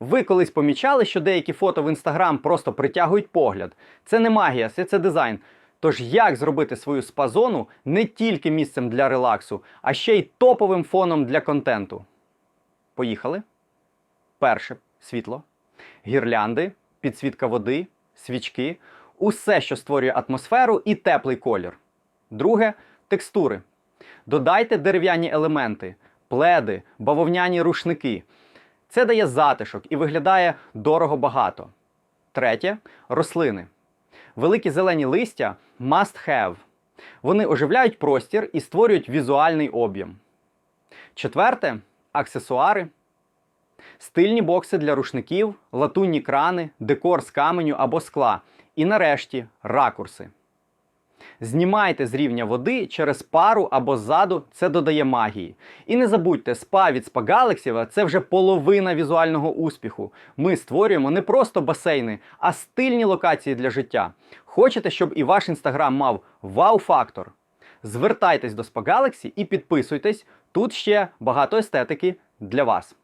Ви колись помічали, що деякі фото в інстаграм просто притягують погляд. Це не магія, це, це дизайн. Тож як зробити свою спа-зону не тільки місцем для релаксу, а ще й топовим фоном для контенту? Поїхали. Перше світло, гірлянди, підсвітка води, свічки, усе, що створює атмосферу і теплий колір. Друге текстури. Додайте дерев'яні елементи, пледи, бавовняні рушники. Це дає затишок і виглядає дорого багато. Третє рослини. Великі зелені листя must have. Вони оживляють простір і створюють візуальний об'єм. Четверте аксесуари. Стильні бокси для рушників, латунні крани, декор з каменю або скла. І нарешті ракурси. Знімайте з рівня води через пару або ззаду, це додає магії. І не забудьте, спа від Spa Galaxy – це вже половина візуального успіху. Ми створюємо не просто басейни, а стильні локації для життя. Хочете, щоб і ваш інстаграм мав вау-фактор? Звертайтесь до Spa Galaxy і підписуйтесь. Тут ще багато естетики для вас.